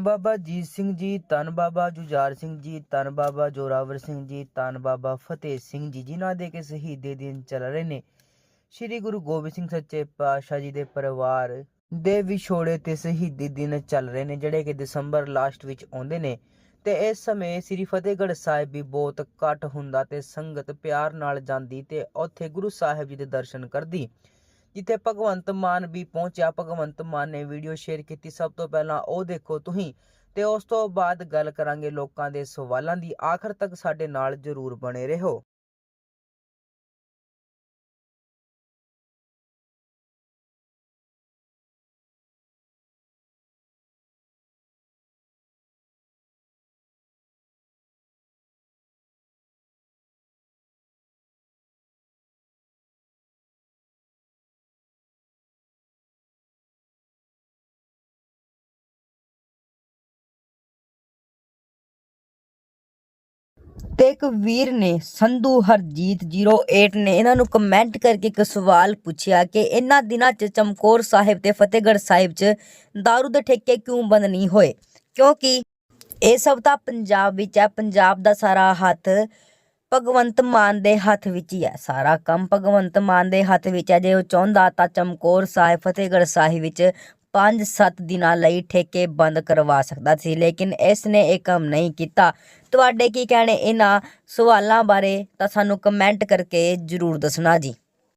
ਬਾਬਾ ਜੀਤ ਸਿੰਘ ਜੀ, ਧੰਨ ਬਾਬਾ ਜੁਝਾਰ ਸਿੰਘ ਜੀ, ਧੰਨ ਬਾਬਾ ਜੋਰਾਵਰ ਸਿੰਘ ਜੀ, ਧੰਨ ਬਾਬਾ ਫਤਿਹ ਸਿੰਘ ਜੀ, ਜਿਨ੍ਹਾਂ ਦੇ ਕਿ ਸ਼ਹੀਦੀ ਦਿਨ ਚੱਲ ਰਹੇ ਨੇ। ਸ੍ਰੀ ਗੁਰੂ ਗੋਬਿੰਦ ਸਿੰਘ ਸੱਚੇ ਪਾਤਸ਼ਾਹ ਜੀ ਦੇ ਪਰਿਵਾਰ ਦੇ ਵਿਛੋੜੇ ਤੇ ਸ਼ਹੀਦੀ ਦਿਨ ਚੱਲ ਰਹੇ ਨੇ, ਜਿਹੜੇ ਕਿ ਦਸੰਬਰ ਲਾਸਟ ਵਿੱਚ ਆਉਂਦੇ ਨੇ। ਤੇ ਇਸ ਸਮੇਂ ਸ੍ਰੀ ਫਤਿਹਗੜ੍ਹ ਸਾਹਿਬ ਵੀ ਬਹੁਤ ਘੱਟ ਹੁੰਦਾ ਤੇ ਸੰਗਤ ਪਿਆਰ ਨਾਲ ਜਾਂਦੀ ਤੇ ਉੱਥੇ ਗੁਰੂ ਸਾਹਿਬ ਜੀ ਦੇ ਦਰਸ਼ਨ ਕਰਦੀ। ਜਿੱਥੇ ਭਗਵੰਤ ਮਾਨ ਵੀ ਪਹੁੰਚਿਆ, ਭਗਵੰਤ ਮਾਨ ਨੇ ਵੀਡੀਓ ਸ਼ੇਅਰ ਕੀਤੀ। ਸਭ ਤੋਂ ਪਹਿਲਾਂ ਉਹ ਦੇਖੋ ਤੁਸੀਂ ਤੇ ਉਸ ਤੋਂ ਬਾਅਦ ਗੱਲ ਕਰਾਂਗੇ ਲੋਕਾਂ ਦੇ ਸਵਾਲਾਂ ਦੀ। ਆਖਰ ਤੱਕ ਸਾਡੇ ਨਾਲ ਜਰੂਰ ਬਣੇ ਰਹੋ। ਤੇ ਇੱਕ ਵੀਰ ਨੇ, ਸੰਧੂ ਹਰਜੀਤ 08 ਨੇ, ਇਹਨਾਂ ਨੂੰ ਕਮੈਂਟ ਕਰਕੇ ਇੱਕ ਸਵਾਲ ਪੁੱਛਿਆ ਕਿ ਇਹਨਾਂ ਦਿਨਾਂ 'ਚ ਚਮਕੌਰ ਸਾਹਿਬ ਤੇ ਫਤਿਹਗੜ੍ਹ ਸਾਹਿਬ 'ਚ दारू ਦੇ ਠੇਕੇ ਕਿਉਂ ਬੰਦ ਨਹੀਂ ਹੋਏ? ਕਿਉਂਕਿ ਇਹ ਸਭ ਤਾਂ ਪੰਜਾਬ ਵਿੱਚ ਹੈ, ਪੰਜਾਬ ਦਾ ਸਾਰਾ ਹੱਥ ਭਗਵੰਤ ਮਾਨ ਦੇ ਹੱਥ ਵਿੱਚ ਹੀ ਹੈ, ਸਾਰਾ ਕੰਮ ਭਗਵੰਤ ਮਾਨ ਦੇ ਹੱਥ ਵਿੱਚ ਹੈ। ਜੇ ਉਹ ਚਾਹੁੰਦਾ ਤਾਂ ਚਮਕੌਰ ਸਾਹਿਬ, ਫਤਿਹਗੜ੍ਹ ਸਾਹਿਬ ਵਿੱਚ 5-7 ਦਿਨਾਂ ਲਈ ਠੇਕੇ ਬੰਦ ਕਰਵਾ ਸਕਦਾ ਸੀ, ਲੇਕਿਨ ਇਸ ਨੇ ਇਹ ਕੰਮ ਨਹੀਂ ਕੀਤਾ। ਤੁਹਾਡੇ ਕੀ ਕਹਿਣੇ? ਇਹਨਾਂ ਸਵਾਲਾਂ ਬਾਰੇ ਤਾਂ ਸਾਨੂੰ ਕਮੈਂਟ ਕਰਕੇ ਜਰੂਰ ਦੱਸਣਾ ਜੀ।